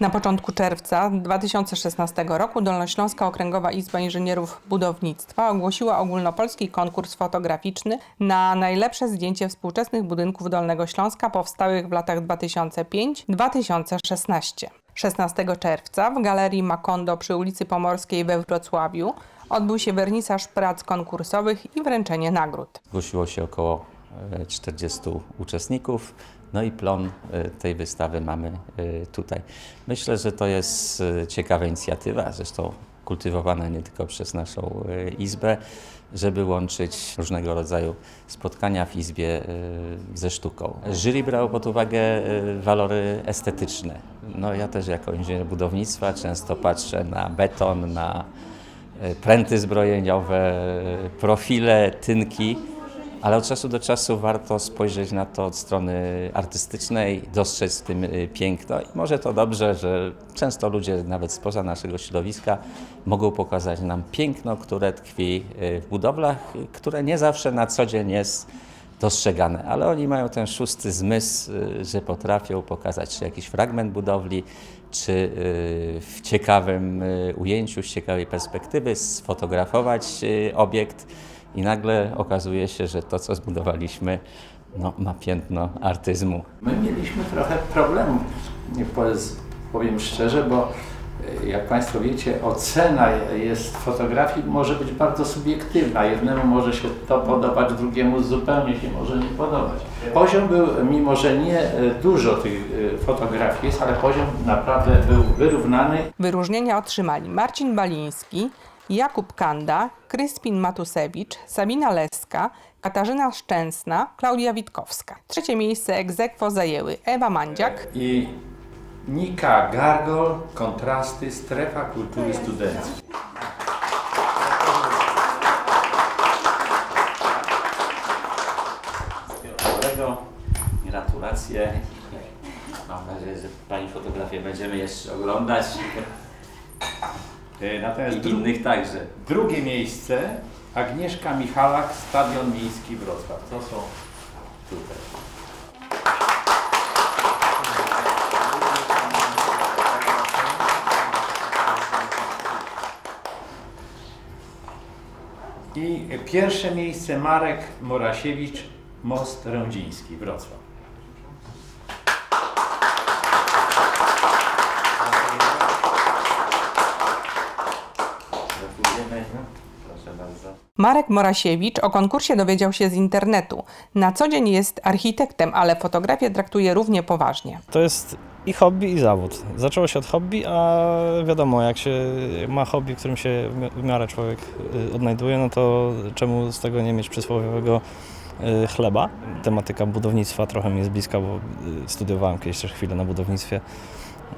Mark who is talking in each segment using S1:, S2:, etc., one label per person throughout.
S1: Na początku czerwca 2016 roku Dolnośląska Okręgowa Izba Inżynierów Budownictwa ogłosiła ogólnopolski konkurs fotograficzny na najlepsze zdjęcie współczesnych budynków Dolnego Śląska powstałych w latach 2005-2016. 16 czerwca w Galerii Makondo przy ulicy Pomorskiej we Wrocławiu odbył się wernisaż prac konkursowych i wręczenie nagród.
S2: Zgłosiło się około e, 40 uczestników, no i plon e, tej wystawy mamy e, tutaj. Myślę, że to jest e, ciekawa inicjatywa, zresztą kultywowana nie tylko przez naszą Izbę, żeby łączyć różnego rodzaju spotkania w Izbie ze sztuką. Jury brało pod uwagę walory estetyczne. No ja też jako inżynier budownictwa często patrzę na beton, na pręty zbrojeniowe, profile, tynki, ale od czasu do czasu warto spojrzeć na to od strony artystycznej, dostrzec w tym y, piękno. I może to dobrze, że często ludzie nawet spoza naszego środowiska mogą pokazać nam piękno, które tkwi y, w budowlach, y, które nie zawsze na co dzień jest dostrzegane, ale oni mają ten szósty zmysł, że potrafią pokazać czy jakiś fragment budowli, czy w ciekawym ujęciu, z ciekawej perspektywy sfotografować obiekt i nagle okazuje się, że to, co zbudowaliśmy, no, ma piętno artyzmu.
S3: My mieliśmy trochę problemów, powiem szczerze, bo e, jak Państwo wiecie, ocena jest fotografii może być bardzo subiektywna. Jednemu może się to podobać, drugiemu zupełnie się może nie podobać. Poziom był, mimo że nie e, dużo tych e, fotografii jest, ale poziom naprawdę był wyrównany.
S1: Wyróżnienia otrzymali Marcin Baliński, Jakub Kanda, Kryspin Matusewicz, Sabina Leska, Katarzyna Szczęsna, Klaudia Witkowska. Trzecie miejsce aequo zajęły Ewa Mandziak,
S3: I Nika Gargol, kontrasty, strefa kultury studenckiej.
S2: Dobrego, gratulacje. Mam nadzieję, że Pani fotografię będziemy jeszcze oglądać
S3: Natomiast
S2: i innych także.
S3: Drugie miejsce Agnieszka Michalak, Stadion Miejski Wrocław. To są tutaj. I pierwsze miejsce Marek Morasiewicz, Most Rądziński, Wrocław.
S2: Gratulujemy. Proszę bardzo.
S1: Marek Morasiewicz o konkursie dowiedział się z internetu. Na co dzień jest architektem, ale fotografię traktuje równie poważnie.
S4: To jest i hobby, i zawód. Zaczęło się od hobby, a wiadomo, jak się ma hobby, którym się w miarę człowiek y, odnajduje, no to czemu z tego nie mieć przysłowiowego y, chleba? Tematyka budownictwa trochę mi jest bliska, bo y, studiowałem kiedyś też chwilę na budownictwie.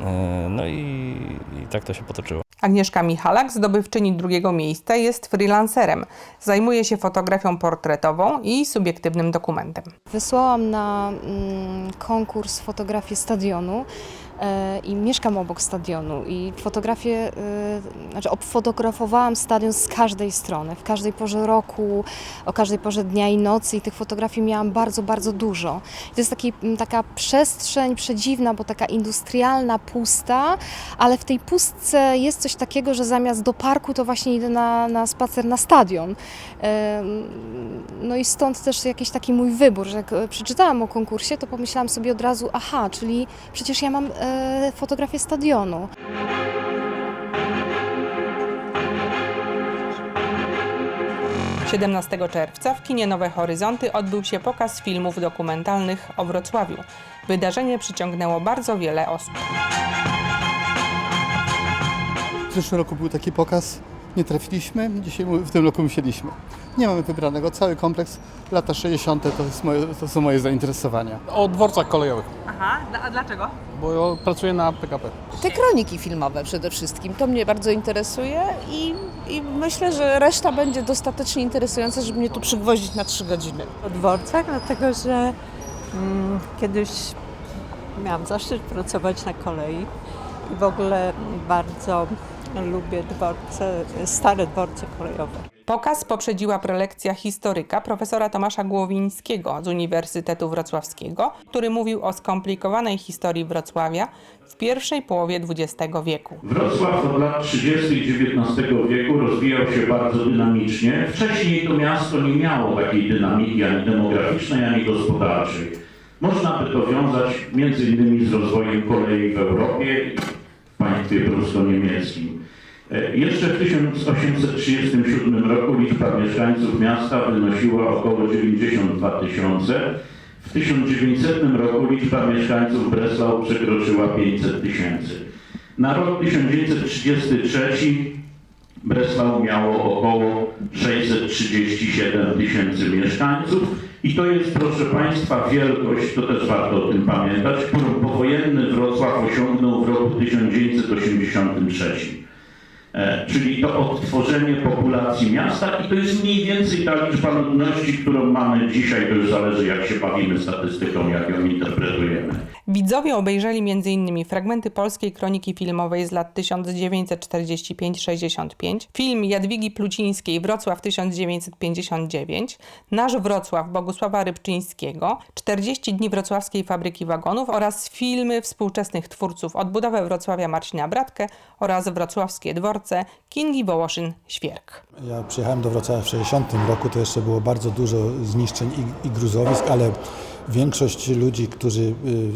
S4: Y, No i, i tak to się potoczyło.
S1: Agnieszka Michalak, zdobywczyni drugiego miejsca, jest freelancerem. Zajmuje się fotografią portretową i subiektywnym dokumentem.
S5: Wysłałam na mm, konkurs fotografię stadionu e, i mieszkam obok stadionu i fotografię, e, znaczy obfotografowałam stadion z każdej strony, w każdej porze roku, o każdej porze dnia i nocy i tych fotografii miałam bardzo, bardzo dużo. I to jest taki, taka przestrzeń przedziwna, bo taka industrialna, pusta, ale w tej pustce jest coś takiego, że zamiast do parku to właśnie idę na, na spacer na stadion. Em, No i stąd też jakiś taki mój wybór, że jak e, przeczytałam o konkursie, to pomyślałam sobie od razu, aha, czyli przecież ja mam e, fotografię stadionu.
S1: – 17 czerwca w kinie Nowe Horyzonty odbył się pokaz filmów dokumentalnych o Wrocławiu. Wydarzenie przyciągnęło bardzo wiele osób.
S6: W zeszłym roku był taki pokaz, nie trafiliśmy, dzisiaj w tym roku musieliśmy. Nie mamy wybranego, cały kompleks, lata 60. to, jest moje, to są moje zainteresowania.
S7: O dworcach kolejowych,
S1: Aha, a dlaczego?
S7: bo pracuję na PKP.
S8: Te kroniki filmowe przede wszystkim, to mnie bardzo interesuje i, i myślę, że reszta będzie dostatecznie interesująca, żeby mnie tu przygwoździć na trzy godziny.
S9: o dworcach, dlatego że mm, kiedyś miałam zaszczyt pracować na kolei i w ogóle bardzo lubię dworce, stare dworce kolejowe.
S1: Pokaz poprzedziła prelekcja historyka profesora Tomasza Głowińskiego z Uniwersytetu Wrocławskiego, który mówił o skomplikowanej historii Wrocławia w pierwszej połowie XX wieku.
S10: Wrocław od lat 30. XIX wieku rozwijał się bardzo dynamicznie. Wcześniej to miasto nie miało takiej dynamiki ani demograficznej, ani gospodarczej. Można by to wiązać między innymi z rozwojem kolei w Europie państwie prusko-niemieckim. E, Jeszcze w 1837 roku liczba mieszkańców miasta wynosiła około 92 tysiące. W 1900 roku liczba mieszkańców Breslau przekroczyła 500 tysięcy. Na rok 1933 Breslau miało około 637 tysięcy mieszkańców i to jest, proszę Państwa, wielkość, to też warto o tym pamiętać, którą powojenny Wrocław osiągnął w roku 1983. E, czyli to odtworzenie populacji miasta i to jest mniej więcej ta liczba ludności, którą mamy dzisiaj, to już zależy jak się bawimy statystyką, jak ją interpretujemy.
S1: Widzowie obejrzeli m.in. fragmenty polskiej kroniki filmowej z lat 1945-65, film Jadwigi Plucińskiej Wrocław 1959, Nasz Wrocław Bogusława Rybczyńskiego, 40 dni wrocławskiej fabryki wagonów oraz filmy współczesnych twórców Odbudowę Wrocławia Marcina Bratkę oraz Wrocławskie dworce Kingi Wołoszyn-Świerk.
S11: Ja przyjechałem do Wrocławia w 60 roku, to jeszcze było bardzo dużo zniszczeń i, i gruzowisk, ale większość ludzi, którzy, y,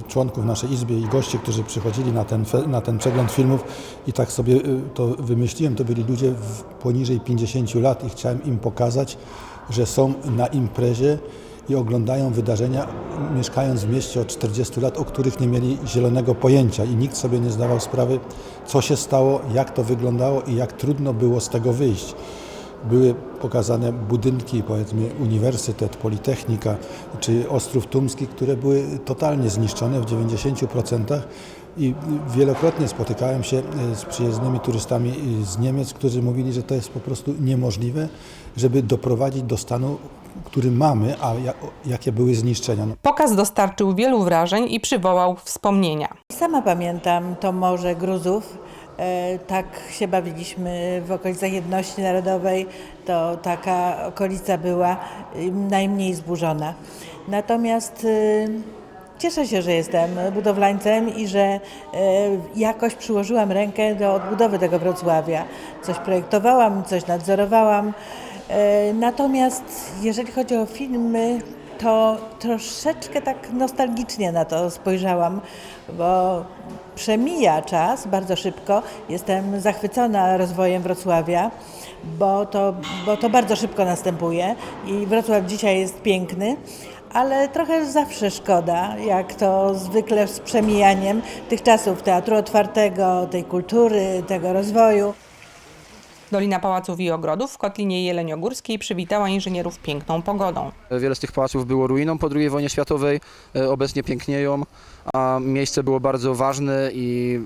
S11: członków naszej izby i goście, którzy przychodzili na ten, na ten przegląd filmów i tak sobie y, to wymyśliłem, to byli ludzie poniżej 50 lat i chciałem im pokazać, że są na imprezie i oglądają wydarzenia, mieszkając w mieście od 40 lat, o których nie mieli zielonego pojęcia i nikt sobie nie zdawał sprawy, co się stało, jak to wyglądało i jak trudno było z tego wyjść. Były pokazane budynki, powiedzmy Uniwersytet, Politechnika czy Ostrów Tumski, które były totalnie zniszczone w 90% i wielokrotnie spotykałem się e, z przyjezdnymi turystami e, z Niemiec, którzy mówili, że to jest po prostu niemożliwe, żeby doprowadzić do stanu, który mamy, a ja- jakie były zniszczenia. No,
S1: Pokaz dostarczył wielu wrażeń i przywołał wspomnienia.
S12: Sama pamiętam to Morze Gruzów. E, Tak się bawiliśmy w okolicach Jedności Narodowej. To taka okolica była najmniej zburzona. Natomiast cieszę się, że jestem budowlańcem i że e, jakoś przyłożyłam rękę do odbudowy tego Wrocławia. Coś projektowałam, coś nadzorowałam. E, Natomiast jeżeli chodzi o filmy, to troszeczkę tak nostalgicznie na to spojrzałam, bo przemija czas bardzo szybko. Jestem zachwycona rozwojem Wrocławia, bo to, bo to bardzo szybko następuje i Wrocław dzisiaj jest piękny. Ale trochę zawsze szkoda, jak to zwykle z przemijaniem tych czasów teatru otwartego, tej kultury, tego rozwoju.
S1: Dolina Pałaców i Ogrodów w Kotlinie Jeleniogórskiej przywitała inżynierów piękną pogodą.
S13: Wiele z tych pałaców było ruiną po II wojnie światowej, e, obecnie pięknieją, a miejsce było bardzo ważne i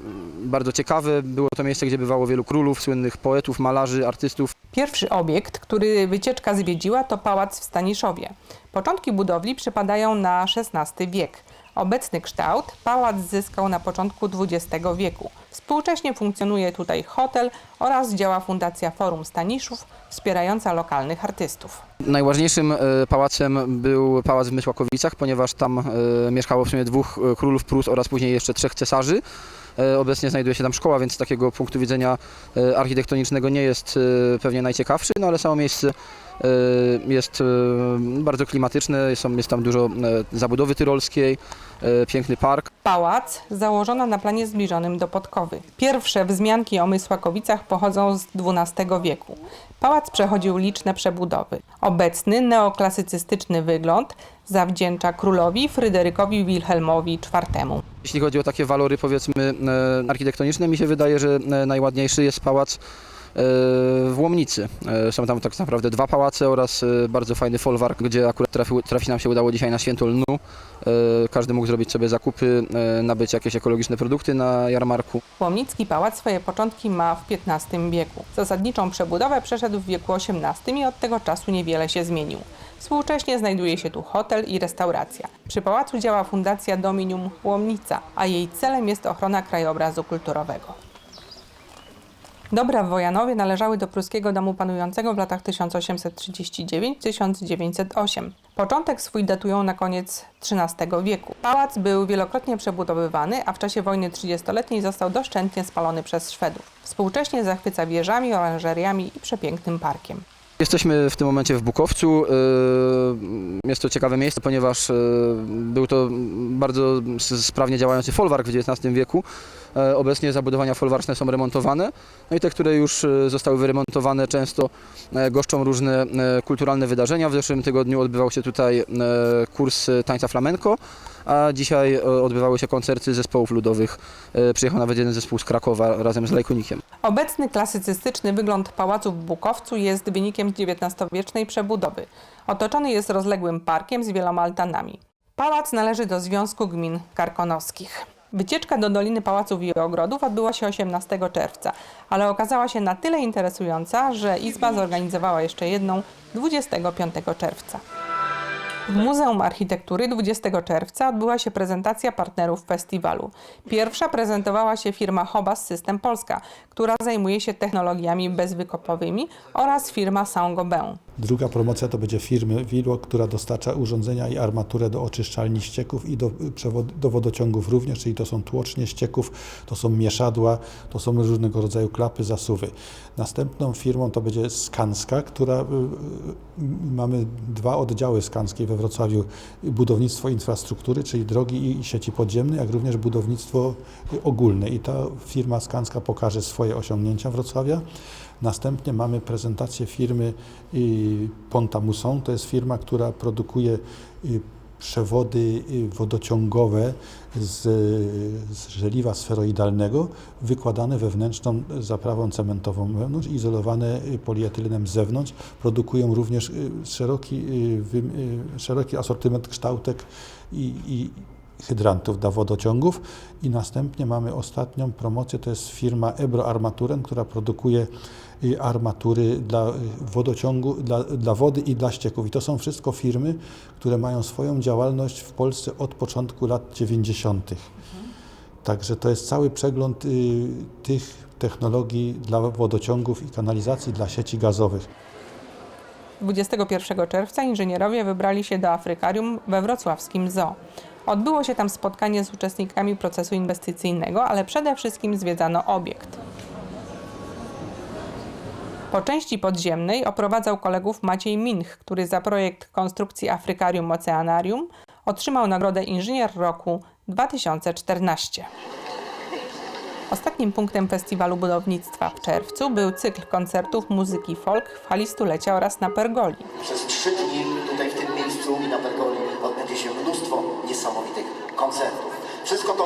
S13: bardzo ciekawe. Było to miejsce, gdzie bywało wielu królów, słynnych poetów, malarzy, artystów.
S1: Pierwszy obiekt, który wycieczka zwiedziła, to pałac w Staniszowie. Początki budowli przypadają na XVI wiek. Obecny kształt pałac zyskał na początku XX wieku. Współcześnie funkcjonuje tutaj hotel oraz działa Fundacja Forum Staniszów wspierająca lokalnych artystów.
S13: Najważniejszym e, pałacem był pałac w Mysłakowicach, ponieważ tam e, mieszkało w sumie dwóch e, królów Prus oraz później jeszcze trzech cesarzy. Obecnie znajduje się tam szkoła, więc z takiego punktu widzenia architektonicznego nie jest pewnie najciekawszy, no ale samo miejsce jest e, bardzo klimatyczne, są, jest tam dużo e, zabudowy tyrolskiej, e, piękny park.
S1: Pałac założono na planie zbliżonym do Podkowy. Pierwsze wzmianki o Mysłakowicach pochodzą z XII wieku. Pałac przechodził liczne przebudowy. Obecny neoklasycystyczny wygląd zawdzięcza królowi Fryderykowi Wilhelmowi IV.
S13: Jeśli chodzi o takie walory powiedzmy e, architektoniczne, mi się wydaje, że e, najładniejszy jest pałac e, w Łomnicy. E, Są tam tak naprawdę dwa pałace oraz e, bardzo fajny folwark, gdzie akurat trafić nam się udało dzisiaj na święto lnu. E, Każdy mógł zrobić sobie zakupy, nabyć jakieś ekologiczne produkty na jarmarku.
S1: Łomnicki pałac swoje początki ma w XV wieku. Zasadniczą przebudowę przeszedł w wieku XVIII i od tego czasu niewiele się zmienił. Współcześnie znajduje się tu hotel i restauracja. Przy pałacu działa Fundacja Dominium Łomnica, a jej celem jest ochrona krajobrazu kulturowego. Dobra w Wojanowie należały do pruskiego domu panującego w latach 1839-1908. Początek swój datują na koniec XIII wieku. Pałac był wielokrotnie przebudowywany, a w czasie wojny trzydziestoletniej został doszczętnie spalony przez Szwedów. Współcześnie zachwyca wieżami, oranżeriami i przepięknym parkiem.
S13: Jesteśmy w tym momencie w Bukowcu. Yy, Jest to ciekawe miejsce, ponieważ yy, był to bardzo sprawnie działający folwark w XIX wieku. E, Obecnie zabudowania folwarczne są remontowane. No i te, które już zostały wyremontowane, często goszczą różne kulturalne wydarzenia. W zeszłym tygodniu odbywał się tutaj kurs tańca flamenco, a dzisiaj odbywały się koncerty zespołów ludowych. Przyjechał nawet jeden zespół z Krakowa razem z Lajkonikiem.
S1: Obecny klasycystyczny wygląd pałacu w Bukowcu jest wynikiem XIX-wiecznej przebudowy. Otoczony jest rozległym parkiem z wieloma altanami. Pałac należy do Związku Gmin Karkonoskich. Wycieczka do Doliny Pałaców i Ogrodów odbyła się 18 czerwca, ale okazała się na tyle interesująca, że Izba zorganizowała jeszcze jedną 25 czerwca. W Muzeum Architektury 20 czerwca odbyła się prezentacja partnerów festiwalu. Pierwsza prezentowała się firma Hobas System Polska, która zajmuje się technologiami bezwykopowymi oraz firma Saint-Gobain.
S11: Druga promocja to będzie firmy Wilło, która dostarcza urządzenia i armaturę do oczyszczalni ścieków i do, y, do wodociągów również, czyli to są tłocznie ścieków, to są mieszadła, to są różnego rodzaju klapy, zasuwy. Następną firmą to będzie Skanska, która y, y, mamy dwa oddziały Skanskiej we Wrocławiu, budownictwo infrastruktury, czyli drogi i sieci podziemne, jak również budownictwo ogólne i ta firma Skanska pokaże swoje osiągnięcia Wrocławia. Następnie mamy prezentację firmy Ponta Muson. To jest firma, która produkuje y, przewody y, wodociągowe z, z żeliwa sferoidalnego, wykładane wewnętrzną zaprawą cementową wewnątrz, izolowane y, polietylenem z zewnątrz. Produkują również szeroki, szeroki asortyment kształtek i, i hydrantów dla wodociągów i następnie mamy ostatnią promocję, to jest firma Ebro Armaturen, która produkuje y, armatury dla y, wodociągu, dla, dla wody i dla ścieków. I to są wszystko firmy, które mają swoją działalność w Polsce od początku lat 90. Także to jest cały przegląd y, tych technologii dla wodociągów i kanalizacji, dla sieci gazowych.
S1: 21 czerwca inżynierowie wybrali się do Afrykarium we wrocławskim zoo. Odbyło się tam spotkanie z uczestnikami procesu inwestycyjnego, ale przede wszystkim zwiedzano obiekt. Po części podziemnej oprowadzał kolegów Maciej Minch, który za projekt konstrukcji Afrykarium Oceanarium otrzymał nagrodę Inżynier Roku 2014. Ostatnim punktem festiwalu budownictwa w czerwcu był cykl koncertów muzyki folk w hali stulecia oraz na Pergoli.
S14: Przez trzy dni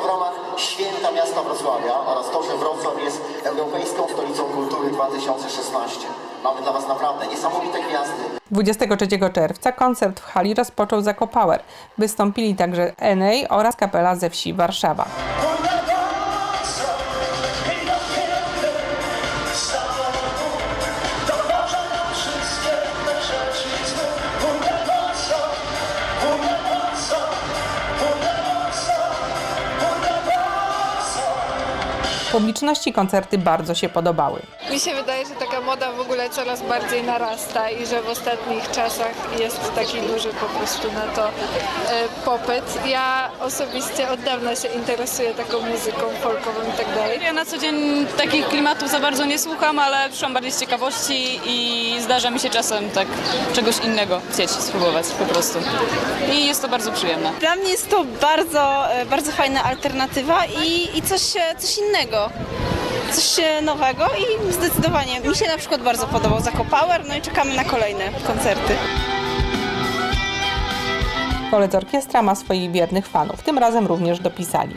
S14: w ramach święta miasta Wrocławia oraz to, że Wrocław jest Europejską Stolicą Kultury 2016. Mamy dla Was naprawdę niesamowite gwiazdy.
S1: 23 czerwca koncert w hali rozpoczął Zako Power. Wystąpili także Enej oraz kapela ze wsi Warszawa. Publiczności koncerty bardzo się podobały.
S15: Mi się wydaje, że taka moda w ogóle coraz bardziej narasta i że w ostatnich czasach jest taki duży po prostu na to e, popyt. Ja osobiście od dawna się interesuję taką muzyką folkową i tak dalej.
S16: Ja na co dzień takich klimatów za bardzo nie słucham, ale przyszłam bardziej z ciekawości i zdarza mi się czasem tak czegoś innego chcieć spróbować po prostu. I jest to bardzo przyjemne.
S17: Dla mnie jest to bardzo, e, bardzo fajna alternatywa i, i coś, e, coś innego. Coś e, nowego i zdecydowanie mi się na przykład bardzo podobał Zako Power, no i czekamy na kolejne koncerty.
S1: Koledzy Orkiestra ma swoich wiernych fanów, tym razem również dopisali.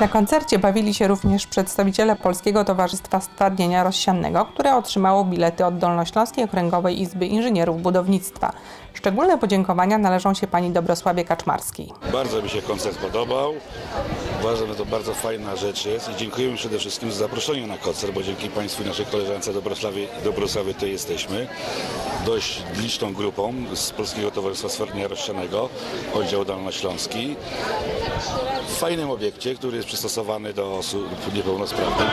S1: Na koncercie bawili się również przedstawiciele Polskiego Towarzystwa Stwardnienia Rozsiannego, które otrzymało bilety od Dolnośląskiej Okręgowej Izby Inżynierów Budownictwa. Szczególne podziękowania należą się pani Dobrosławie Kaczmarskiej.
S18: Bardzo mi się koncert podobał. Uważam, że to bardzo fajna rzecz jest i dziękujemy przede wszystkim za zaproszenie na koncert, bo dzięki Państwu i naszej koleżance Dobrosławie, Dobrosławie tu jesteśmy. Dość liczną grupą z Polskiego Towarzystwa Stwardnienia Rozsianego, oddział Dolnośląski. W fajnym obiekcie, który jest przystosowany do osób niepełnosprawnych.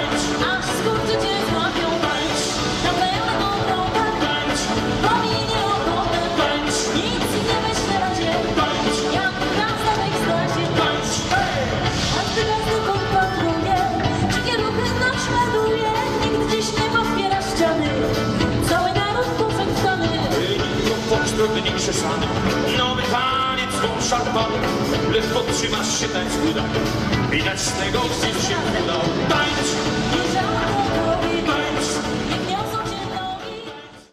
S19: Foxtrot krzeszany, nowy taniec szarpany, ledwo trzymasz się tańc uda. Widać z tego, gdzie się udał tańcz,